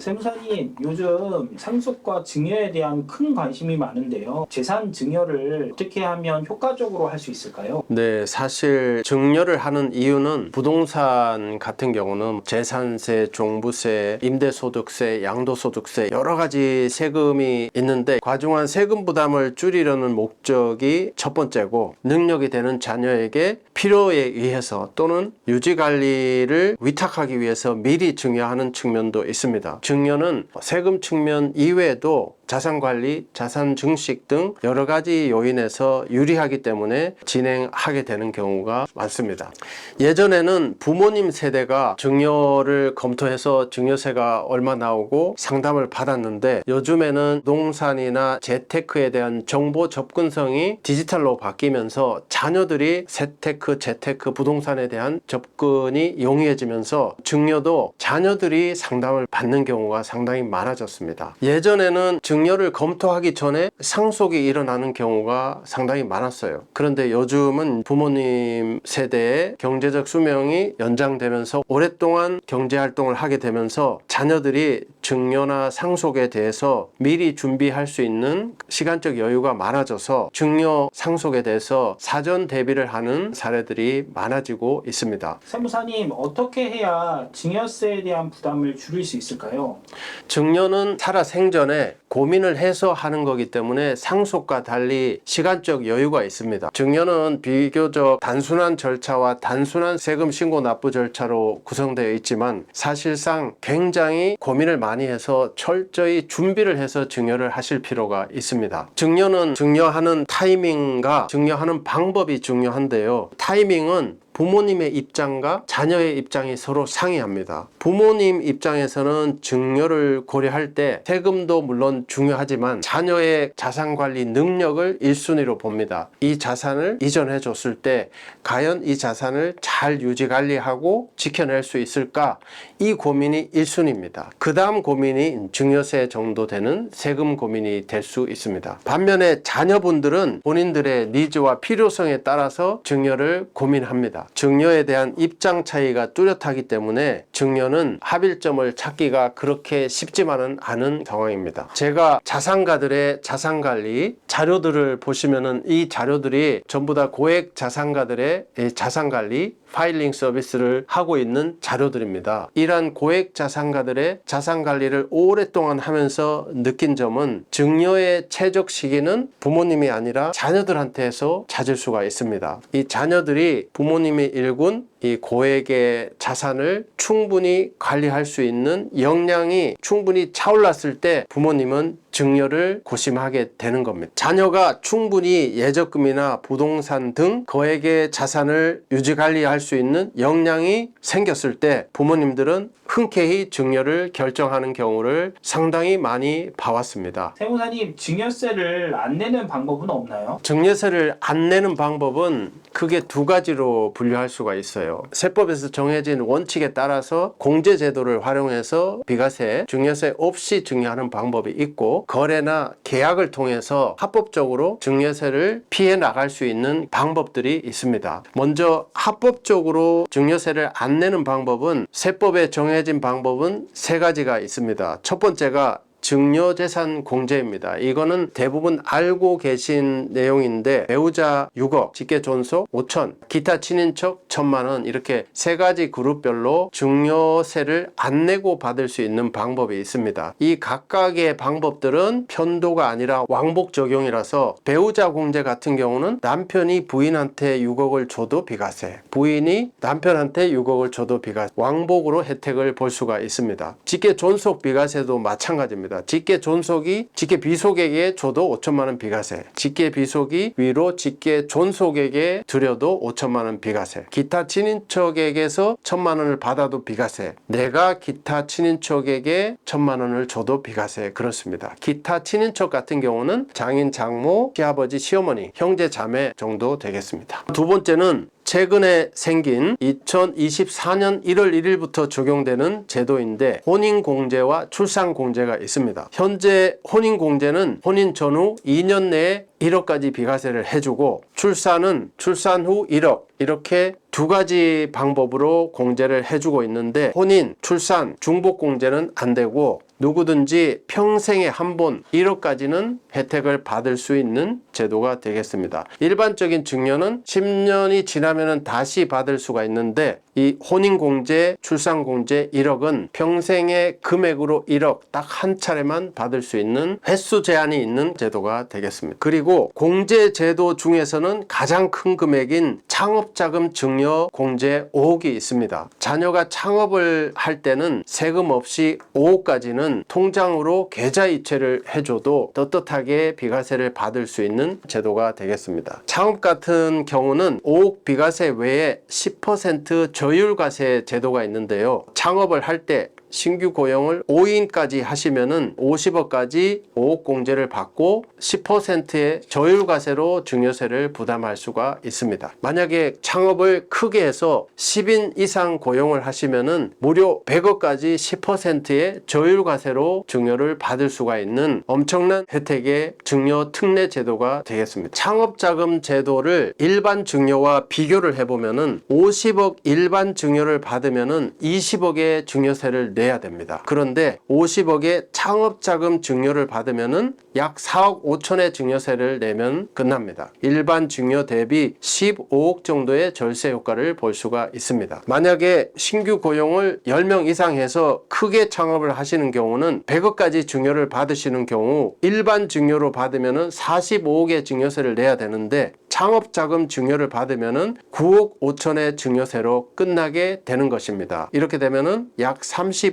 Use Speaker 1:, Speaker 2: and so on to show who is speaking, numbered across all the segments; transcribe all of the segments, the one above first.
Speaker 1: 세무사님, 요즘 상속과 증여에 대한 큰 관심이 많은데요. 재산 증여를 어떻게 하면 효과적으로 할 수 있을까요?
Speaker 2: 네, 사실 증여를 하는 이유는 부동산 같은 경우는 재산세, 종부세, 임대소득세, 양도소득세 여러 가지 세금이 있는데 과중한 세금 부담을 줄이려는 목적이 첫 번째고 능력이 되는 자녀에게 필요에 의해서 또는 유지 관리를 위탁하기 위해서 미리 증여하는 측면도 있습니다. 증여는 세금 측면 이외에도 자산 관리, 자산 증식 등 여러 가지 요인에서 유리하기 때문에 진행하게 되는 경우가 많습니다. 예전에는 부모님 세대가 증여를 검토해서 증여세가 얼마 나오고 상담을 받았는데 요즘에는 부동산이나 재테크에 대한 정보 접근성이 디지털로 바뀌면서 자녀들이 세테크, 재테크, 부동산에 대한 접근이 용이해지면서 증여도 자녀들이 상담을 받는 경우가 상당히 많아졌습니다. 예전에는 증 여를 검토하기 전에 상속이 일어나는 경우가 상당히 많았어요. 그런데 요즘은 부모님 세대의 경제적 수명이 연장되면서 오랫동안 경제 활동을 하게 되면서 자녀들이 증여나 상속에 대해서 미리 준비할 수 있는 시간적 여유가 많아져서 증여 상속에 대해서 사전 대비를 하는 사례들이 많아지고 있습니다.
Speaker 1: 세무사님, 어떻게 해야 증여세에 대한 부담을 줄일 수 있을까요?
Speaker 2: 증여는 살아 생전에 고민을 해서 하는 거기 때문에 상속과 달리 시간적 여유가 있습니다. 증여는 비교적 단순한 절차와 단순한 세금 신고 납부 절차로 구성되어 있지만 사실상 굉장히 고민을 많이 해서 철저히 준비를 해서 증여를 하실 필요가 있습니다. 증여는 증여하는 타이밍과 증여하는 방법이 중요한데요. 타이밍은 부모님의 입장과 자녀의 입장이 서로 상이합니다. 부모님 입장에서는 증여를 고려할 때 세금도 물론 중요하지만 자녀의 자산 관리 능력을 1순위로 봅니다. 이 자산을 이전해 줬을 때 과연 이 자산을 잘 유지 관리하고 지켜낼 수 있을까? 이 고민이 1순위입니다. 그 다음 고민이 증여세 정도 되는 세금 고민이 될 수 있습니다. 반면에 자녀분들은 본인들의 니즈와 필요성에 따라서 증여를 고민합니다. 증여에 대한 입장 차이가 뚜렷하기 때문에 증여는 합일점을 찾기가 그렇게 쉽지만은 않은 상황입니다. 제가 자산가들의 자산 관리 자료들을 보시면은 이 자료들이 전부 다 고액 자산가들의 이 자산 관리 파일링 서비스를 하고 있는 자료들입니다. 이러한 고액 자산가들의 자산 관리를 오랫동안 하면서 느낀 점은 증여의 최적 시기는 부모님이 아니라 자녀들한테서 찾을 수가 있습니다. 이 자녀들이 부모님이 일군 이 고액의 자산을 충분히 관리할 수 있는 역량이 충분히 차올랐을 때 부모님은 증여를 고심하게 되는 겁니다. 자녀가 충분히 예적금이나 부동산 등 거액의 자산을 유지 관리할 수 있는 역량이 생겼을 때 부모님들은 흔쾌히 증여를 결정하는 경우를 상당히 많이 봐왔습니다.
Speaker 1: 세무사님, 증여세를 안 내는 방법은 없나요?
Speaker 2: 증여세를 안 내는 방법은 크게 두 가지로 분류할 수가 있어요. 세법에서 정해진 원칙에 따라서 공제 제도를 활용해서 비과세, 증여세 없이 증여하는 방법이 있고 거래나 계약을 통해서 합법적으로 증여세를 피해 나갈 수 있는 방법들이 있습니다. 먼저 합법적으로 증여세를 안 내는 방법은 세법에 정해 진 방법은 세 가지가 있습니다. 첫 번째가 증여재산 공제입니다. 이거는 대부분 알고 계신 내용인데 배우자 6억, 직계존속 5천, 기타 친인척 1천만 원 이렇게 세 가지 그룹별로 증여세를 안 내고 받을 수 있는 방법이 있습니다. 이 각각의 방법들은 편도가 아니라 왕복 적용이라서 배우자 공제 같은 경우는 남편이 부인한테 6억을 줘도 비과세, 부인이 남편한테 6억을 줘도 비과세, 왕복으로 혜택을 볼 수가 있습니다. 직계존속 비과세도 마찬가지입니다. 직계 존속이 직계 비속에게 줘도 5천만 원 비과세. 직계 비속이 위로 직계 존속에게 드려도 5천만 원 비과세. 기타 친인척에게서 천만 원을 받아도 비과세. 내가 기타 친인척에게 천만 원을 줘도 비과세. 그렇습니다. 기타 친인척 같은 경우는 장인, 장모, 시아버지, 시어머니, 형제, 자매 정도 되겠습니다. 두 번째는 최근에 생긴 2024년 1월 1일부터 적용되는 제도인데 혼인공제와 출산공제가 있습니다. 현재 혼인공제는 혼인 전후 2년 내에 1억까지 비과세를 해주고 출산은 출산 후 1억 이렇게 두 가지 방법으로 공제를 해주고 있는데 혼인, 출산, 중복 공제는 안 되고 누구든지 평생에 한 번 1억까지는 혜택을 받을 수 있는 제도가 되겠습니다. 일반적인 증여는 10년이 지나면은 다시 받을 수가 있는데 이 혼인공제, 출산공제 1억은 평생의 금액으로 1억 딱 한 차례만 받을 수 있는 횟수 제한이 있는 제도가 되겠습니다. 그리고 공제 제도 중에서는 가장 큰 금액인 창업자금 증여 공제 5억이 있습니다. 자녀가 창업을 할 때는 세금 없이 5억까지는 통장으로 계좌 이체를 해줘도 떳떳하게 비과세를 받을 수 있는 제도가 되겠습니다. 창업 같은 경우는 5억 비과세 외에 10% 저율과세 제도가 있는데요. 창업을 할 때 신규 고용을 5인까지 하시면은 50억까지 5억 공제를 받고 10%의 저율과세로 증여세를 부담할 수가 있습니다. 만약에 창업을 크게 해서 10인 이상 고용을 하시면은 무려 100억까지 10%의 저율과세로 증여를 받을 수가 있는 엄청난 혜택의 증여 특례 제도가 되겠습니다. 창업자금 제도를 일반 증여와 비교를 해보면은 50억 일반 증여를 받으면은 20억의 증여세를 내야 됩니다. 그런데 50억의 창업자금 증여를 받으면은 약 4억 5천의 증여세를 내면 끝납니다. 일반 증여 대비 15억 정도의 절세 효과를 볼 수가 있습니다. 만약에 신규 고용을 10명 이상 해서 크게 창업을 하시는 경우는 100억까지 증여를 받으시는 경우 일반 증여로 받으면은 45억의 증여세를 내야 되는데 창업자금 증여를 받으면은 9억 5천의 증여세로 끝나게 되는 것입니다. 이렇게 되면은 약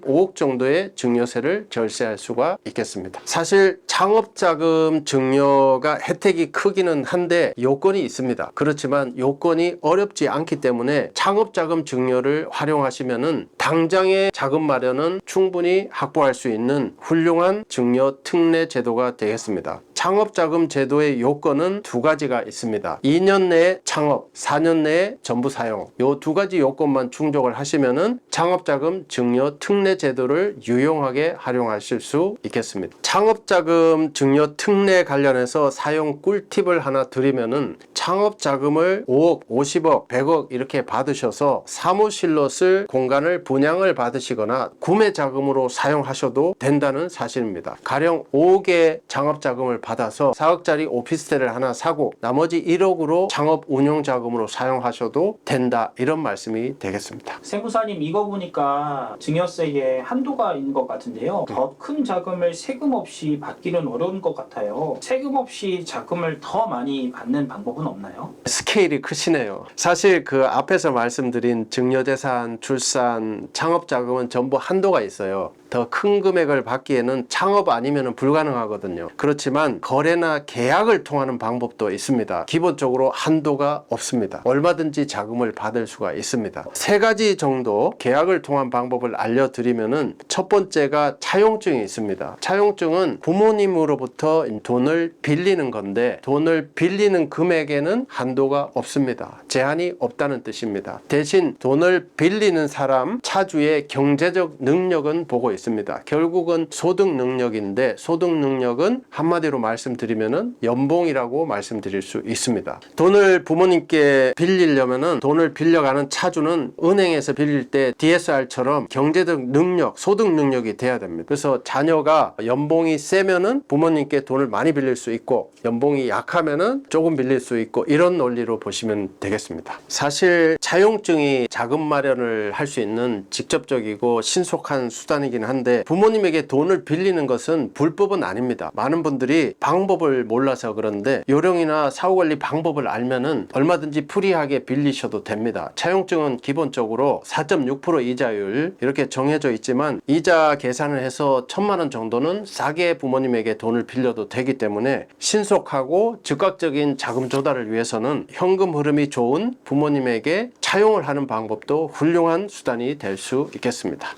Speaker 2: 35억 정도의 증여세를 절세할 수가 있겠습니다. 사실 창업자금 증여가 혜택이 크기는 한데 요건이 있습니다. 그렇지만 요건이 어렵지 않기 때문에 창업자금 증여를 활용하시면은 당장의 자금 마련은 충분히 확보할 수 있는 훌륭한 증여 특례 제도가 되겠습니다. 창업자금 제도의 요건은 두 가지가 있습니다. 2년 내에 창업, 4년 내에 전부 사용. 요 두 가지 요건만 충족을 하시면은 창업자금 증여 특례 제도를 유용하게 활용하실 수 있겠습니다. 창업자금 증여 특례 관련해서 사용 꿀팁을 하나 드리면은 창업자금을 5억, 50억, 100억 이렇게 받으셔서 사무실로 쓸 공간을 분양을 받으시거나 구매 자금으로 사용하셔도 된다는 사실입니다. 가령 5억의 창업자금을 받 아서 4억짜리 오피스텔을 하나 사고 나머지 1억으로 창업 운영 자금으로 사용하셔도 된다 이런 말씀이 되겠습니다.
Speaker 1: 세무사님 이거 보니까 증여세에 한도가 있는 것 같은데요. 더큰 자금을 세금 없이 받기는 어려운 것 같아요. 세금 없이 자금을 더 많이 받는 방법은 없나요?
Speaker 2: 스케일이 크시네요. 사실 그 앞에서 말씀드린 증여재산, 출산, 창업자금은 전부 한도가 있어요. 더 큰 금액을 받기에는 창업 아니면 불가능하거든요. 그렇지만 거래나 계약을 통하는 방법도 있습니다. 기본적으로 한도가 없습니다. 얼마든지 자금을 받을 수가 있습니다. 세 가지 정도 계약을 통한 방법을 알려드리면은 첫 번째가 차용증이 있습니다. 차용증은 부모님으로부터 돈을 빌리는 건데 돈을 빌리는 금액에는 한도가 없습니다. 제한이 없다는 뜻입니다. 대신 돈을 빌리는 사람 차주의 경제적 능력은 보고 있습니다. 결국은 소득 능력인데 소득 능력은 한마디로 말씀드리면은 연봉이라고 말씀드릴 수 있습니다. 돈을 부모님께 빌리려면은 돈을 빌려가는 차주는 은행에서 빌릴 때 DSR처럼 경제적 능력, 소득 능력이 돼야 됩니다. 그래서 자녀가 연봉이 세면은 부모님께 돈을 많이 빌릴 수 있고 연봉이 약하면은 조금 빌릴 수 있고 이런 논리로 보시면 되겠습니다. 사실 차용증이 자금 마련을 할 수 있는 직접적이고 신속한 수단이 긴 한데 부모님에게 돈을 빌리는 것은 불법은 아닙니다. 많은 분들이 방법을 몰라서 그런데 요령이나 사후 관리 방법을 알면은 얼마든지 프리하게 빌리셔도 됩니다. 차용증은 기본적으로 4.6% 이자율 이렇게 정해져 있지만 이자 계산을 해서 천만 원 정도는 싸게 부모님에게 돈을 빌려도 되기 때문에 신속하고 즉각적인 자금 조달을 위해서는 현금 흐름이 좋은 부모님에게 차용을 하는 방법도 훌륭한 수단이 될 수 있겠습니다.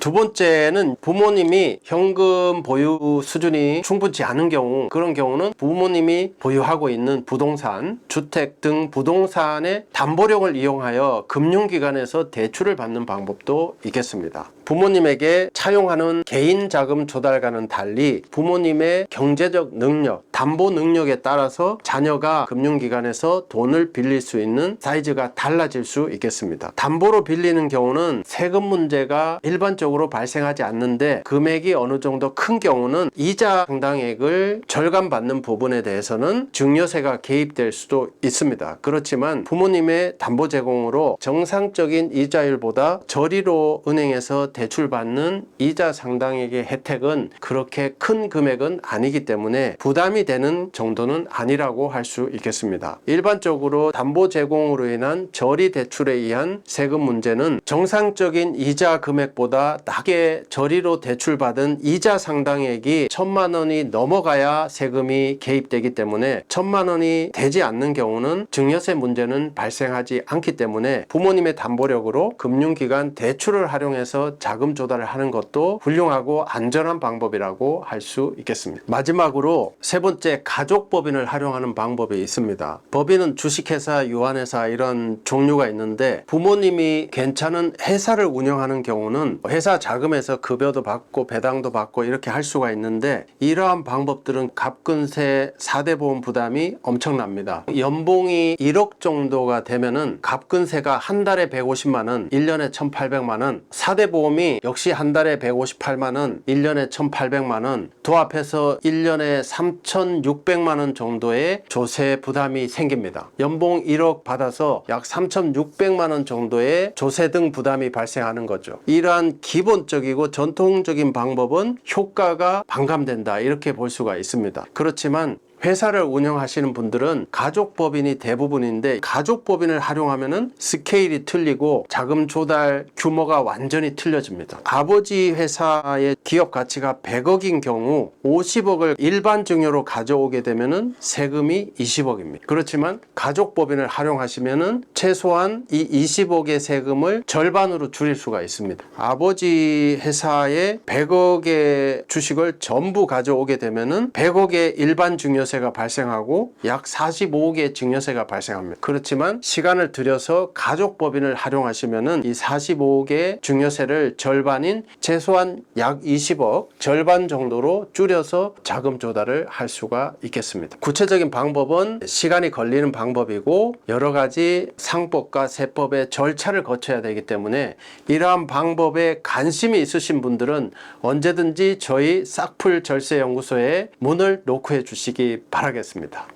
Speaker 2: 두 번째는 부모님이 현금 보유 수준이 충분치 않은 경우 그런 경우는 부모님이 보유하고 있는 부동산, 주택 등 부동산의 담보력을 이용하여 금융기관에서 대출을 받는 방법도 있겠습니다. 부모님에게 차용하는 개인 자금 조달과는 달리 부모님의 경제적 능력, 담보 능력에 따라서 자녀가 금융기관에서 돈을 빌릴 수 있는 사이즈가 달라질 수 있겠습니다. 담보로 빌리는 경우는 세금 문제가 일반적으로 발생하지 않는데 금액이 어느 정도 큰 경우는 이자 상당액을 절감받는 부분에 대해서는 증여세가 개입될 수도 있습니다. 그렇지만 부모님의 담보 제공으로 정상적인 이자율보다 저리로 은행에서 대출받는 이자 상당액의 혜택은 그렇게 큰 금액은 아니기 때문에 부담이 되는 정도는 아니라고 할 수 있겠습니다. 일반적으로 담보 제공으로 인한 저리 대출에 의한 세금 문제는 정상적인 이자 금액보다 낮게 저리로 대출받은 이자 상당액이 천만 원이 넘어가야 세금이 개입되기 때문에 천만 원이 되지 않는 경우는 증여세 문제는 발생하지 않기 때문에 부모님의 담보력으로 금융기관 대출을 활용해서 자금 조달을 하는 것도 훌륭하고 안전한 방법이라고 할 수 있겠습니다. 마지막으로 세 번째 가족 법인을 활용하는 방법이 있습니다. 법인은 주식회사, 유한회사 이런 종류가 있는데 부모님이 괜찮은 회사를 운영하는 경우는 회사 자금에서 급여도 받고 배당도 받고 이렇게 할 수가 있는데 이러한 방법들은 갑근세 4대 보험 부담이 엄청납니다. 연봉이 1억 정도가 되면은 갑근세가 한 달에 150만 원, 1년에 1,800만 원, 4대 보험 이 역시 한 달에 158만 원, 1년에 1,800만 원, 도합해서 1년에 3,600만 원 정도의 조세 부담이 생깁니다. 연봉 1억 받아서 약 3,600만 원 정도의 조세 등 부담이 발생하는 거죠. 이러한 기본적이고 전통적인 방법은 효과가 반감된다 이렇게 볼 수가 있습니다. 그렇지만 회사를 운영하시는 분들은 가족법인이 대부분인데 가족법인을 활용하면은 스케일이 틀리고 자금 조달 규모가 완전히 틀려집니다. 아버지 회사의 기업 가치가 100억인 경우 50억을 일반 증여로 가져오게 되면은 세금이 20억입니다. 그렇지만 가족법인을 활용하시면은 최소한 이 20억의 세금을 절반으로 줄일 수가 있습니다. 아버지 회사의 100억의 주식을 전부 가져오게 되면은 100억의 일반 증여 세가 발생하고 약 45억의 증여세가 발생합니다. 그렇지만 시간을 들여서 가족 법인을 활용하시면은 이 45억의 증여세를 절반인 최소한 약 20억 절반 정도로 줄여서 자금 조달을 할 수가 있겠습니다. 구체적인 방법은 시간이 걸리는 방법이고 여러 가지 상법과 세법의 절차를 거쳐야 되기 때문에 이러한 방법에 관심이 있으신 분들은 언제든지 저희 싹풀 절세 연구소에 문을 놓고 해 주시기 바라겠습니다.